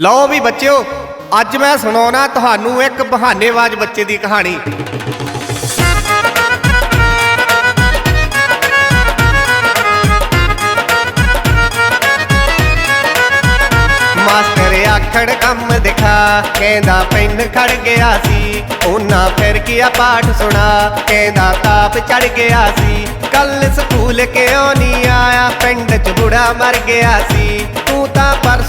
ਲਓ ਵੀ ਬੱਚਿਓ, ਅੱਜ ਮੈਂ ਸੁਣਾਉਣਾ ਤੁਹਾਨੂੰ ਇੱਕ ਬਹਾਨੇਬਾਜ਼ ਬੱਚੇ ਦੀ ਕਹਾਣੀ। ਮਾਸਟਰ ਆਖੜ ਕੰਮ ਦਿਖਾ, ਕਹਿੰਦਾ ਪੈਨ ਖੜ ਗਿਆ ਸੀ। ਉਹਨਾਂ ਫਿਰ ਕੀਆ ਪਾਠ ਸੁਣਾ, ਕਹਿੰਦਾ ਤਾਪ ਚੜ ਗਿਆ ਸੀ। ਕੱਲ ਸਕੂਲ ਕਿਉਂ ਨਹੀਂ ਆਇਆ, ਪਿੰਡ ਚ ਬੁੜਾ ਮਰ ਗਿਆ ਸੀ।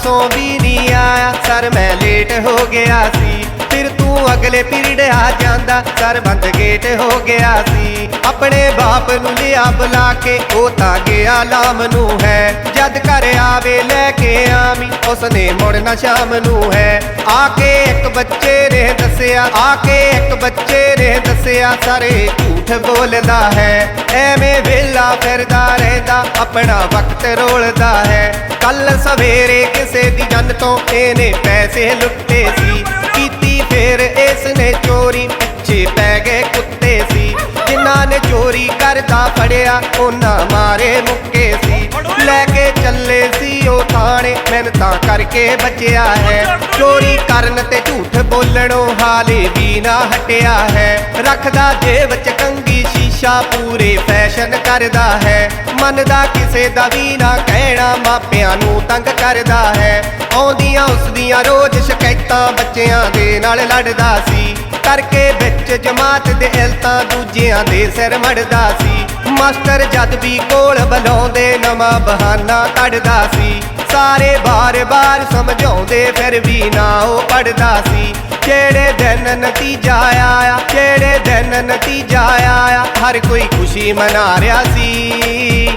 ਪਰਸੋਂ ਵੀ ਨਹੀਂ ਆਇਆ। ਸਰ, ਮੈਂ ਲੇਟ ਹੋ ਗਿਆ ਸੀ। ਫਿਰ ਤੂੰ ਅਗਲੇ ਪੀਰੀਅਡ ਆ ਜਾਂਦਾ। ਸਰ, ਬੰਦ ਗੇਟ ਹੋ ਗਿਆ ਸੀ। ਆਪਣੇ ਬਾਪ ਨੂੰ ਲਿਆ ਬੁਲਾ ਕੇ, ਉਹ ਤਾਂ ਗਿਆ ਲਾਮ ਨੂੰ ਹੈ। ਜਦ ਘਰ ਆਵੇ, ਲੈ ਕੇ ਆਵੀਂ। ਉਸਨੇ ਮੁੜਨਾ ਸ਼ਾਮ ਨੂੰ ਹੈ। ਆ ਕੇ ਇੱਕ ਬੱਚੇ ਨੇ ਦੱਸਿਆ, ਆ ਕੇ ਇੱਕ ਬੱਚੇ ਨੇ ਦੱਸਿਆ, ਸਾਰੇ ਝੂਠ ਬੋਲਦਾ ਹੈ। ਐਵੇਂ ਵੇਲਾ ਫਿਰਦਾ ਰਹਿੰਦਾ, ਆਪਣਾ ਵਕਤ ਰੋਲਦਾ ਹੈ। ਕੱਲ ਸਵੇਰੇ ਕਿਸੇ ਦੀ ਜਨ ਤੋਂ ਇਹਨੇ ਪੈਸੇ ਲੁੱਟੇ ਸੀ। ਕੀਤੀ ਫਿਰ ਇਸ ਨੇ ਚੋਰੀ, ਪਿੱਛੇ ਪੈ ਗਏ ਕੁੱਤੇ ਸੀ। ਜਿਨ੍ਹਾਂ ਨੇ ਚੋਰੀ ਕਰਦਾ ਫੜਿਆ, ਉਹਨਾਂ ਮਾਰੇ ਮੁੱਕੇ ਮਿਹਨਤਾਂ ਬਚਿਆ ਹੈ। ਚੋਰੀ ਕਰਨ ਤੇ ਝੂਠ ਬੋਲਣੋਂ ਹਾਲੇ ਵੀ ਨਾ ਹਟਿਆ ਹੈ। ਰੱਖਦਾ ਜੇਬ ਚ ਕੰਗੀ ਸ਼ੀਸ਼ਾ ਪੂਰੇ ਫੈਸ਼ਨ ਕਰਦਾ ਹੈ। ਮੰਨਦਾ ਕਿਸੇ ਦਾ ਵੀ ਨਾ ਕਹਿਣਾ, ਮਾਪਿਆਂ ਨੂੰ ਤੰਗ ਕਰਦਾ ਹੈ। ਆਉਂਦੀਆਂ ਉਸ ਦੀਆਂ ਰੋਜ਼ ਸ਼ਿਕਾਇਤਾਂ ਬੱਚਿਆਂ ਦੇ ਨਾਲ ਲੜਦਾ ਸੀ। ਕਰਕੇ ਵਿੱਚ ਜਮਾਤ ਦੇ ਇਲਤਾਂ ਦੂਜਿਆਂ ਦੇ ਸਿਰ ਮੜਦਾ ਸੀ। ਮਾਸਟਰ ਜਦ ਵੀ ਕੋਲ ਬੁਲਾਉਂਦੇ, ਨਵਾਂ ਬਹਾਨਾ ਕੱਢਦਾ ਸੀ। ਸਾਰੇ ਬਾਰ-ਬਾਰ ਸਮਝਾਉਂਦੇ ਫਿਰ ਵੀ ਨਾ ਉਹ ਪੜਦਾ ਸੀ। ਜਿਹੜੇ ਦਿਨ ਨਤੀਜਾ ਆਇਆ ਜਿਹੜੇ ਦਿਨ ਨਤੀਜਾ ਆਇਆ, ਹਰ ਕੋਈ ਖੁਸ਼ੀ ਮਨਾ ਰਿਹਾ ਸੀ।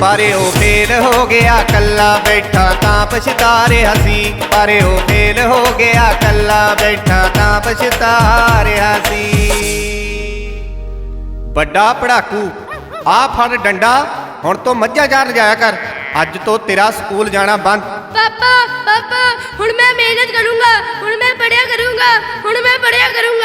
ਪਰ ਉਹ ਫੇਲ ਹੋ ਗਿਆ ਕੱਲਾ ਬੈਠਾ ਤਾਂ ਪਛਤਾ ਰਿਹਾ ਸੀ। ਪਰ ਉਹ ਫੇਲ ਹੋ ਗਿਆ ਕੱਲਾ ਬੈਠਾ ਤਾਂ ਪਛਤਾ ਰਿਹਾ ਸੀ। ਵੱਡਾ ਪੜਾਕੂ ਆ ਫੜ ਡੰਡਾ, ਹੁਣ ਤੋਂ ਮੱਝਾਂ ਚਾਰ ਜਾਇਆ ਕਰ। ਅੱਜ ਤੋਂ ਤੇਰਾ ਸਕੂਲ ਜਾਣਾ ਬੰਦ। ਪਾਪਾ ਪਾਪਾ, ਹੁਣ ਮੈਂ ਮਿਹਨਤ ਕਰੂੰਗਾ, ਹੁਣ ਮੈਂ ਪੜਿਆ ਕਰੂੰਗਾ, ਹੁਣ ਮੈਂ ਪੜਿਆ ਕਰੂੰਗਾ।